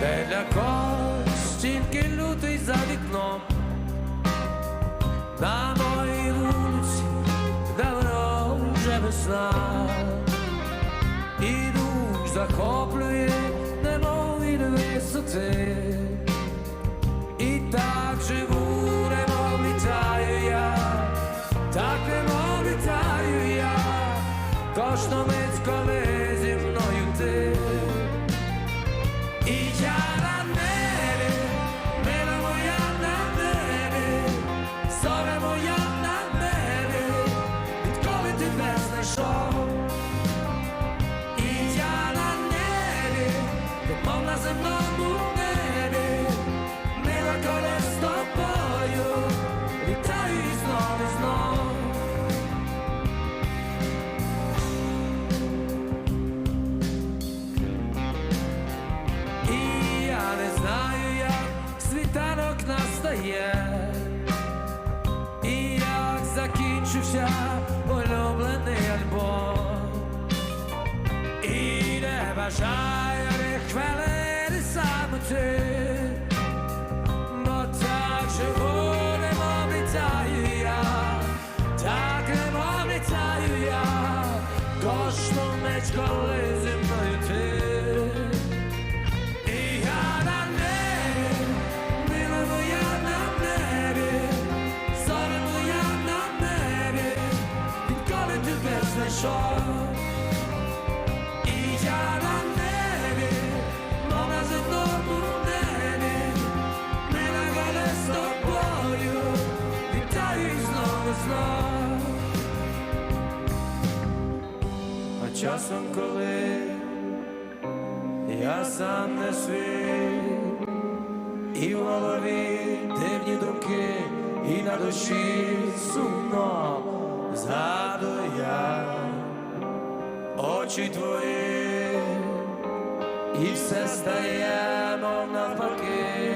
якось тільки лютий за вікном. На моїй вулиці давно вже весна, і дух захоплює, немов від висоти. І так живу, немов літаю я, так немов літаю я, кожну мить, коли настає, і як закінчився улюблений альбом, і не бажаю ні хвилини самоти, бо так живу, немов літаю я, так немов літаю я, кожну мить, коли знайшов. І я на небі, мов на земному небі, мила коли з тобою, вітаю знову знов. А часом коли я сам не свій, і в голові дивні думки, і на душі сумно згадую очі твої, і все стає, мов навпаки,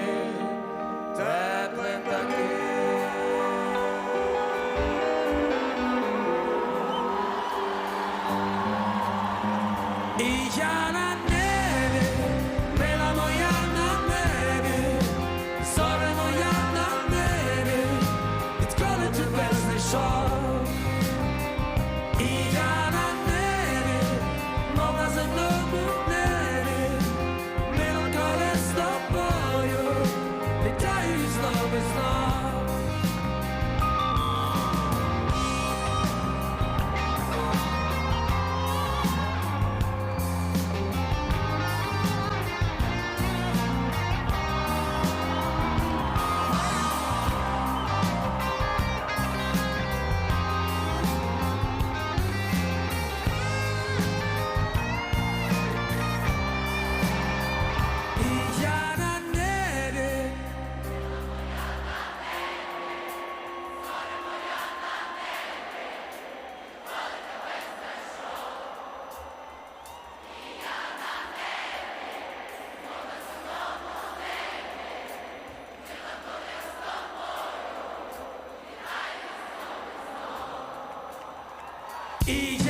E